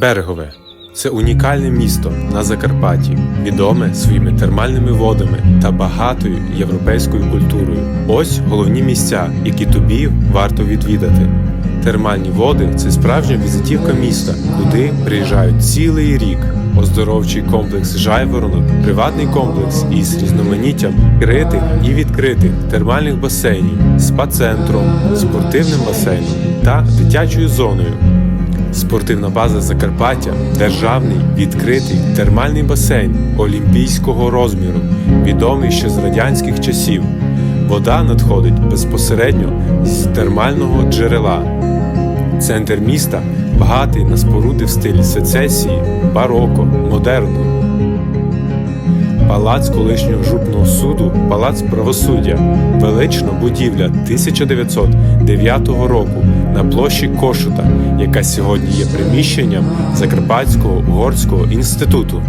Берегове це унікальне місто на Закарпатті, відоме своїми термальними водами та багатою європейською культурою. Ось головні місця, які тобі варто відвідати. Термальні води це справжня візитівка міста, куди приїжджають цілий рік. Оздоровчий комплекс Жайворонок, приватний комплекс із різноманіттям критих і відкритих термальних басейнів, спа-центром, спортивним басейном та дитячою зоною. Спортивна база Закарпаття державний відкритий термальний басейн олімпійського розміру, відомий ще з радянських часів. Вода надходить безпосередньо з термального джерела. Центр міста багатий на споруди в стилі сецесії, бароко, модерну. Палац колишнього жупного суду, палац правосуддя, велична будівля 1909 року на площі Кошута, яка сьогодні є приміщенням Закарпатського угорського інституту.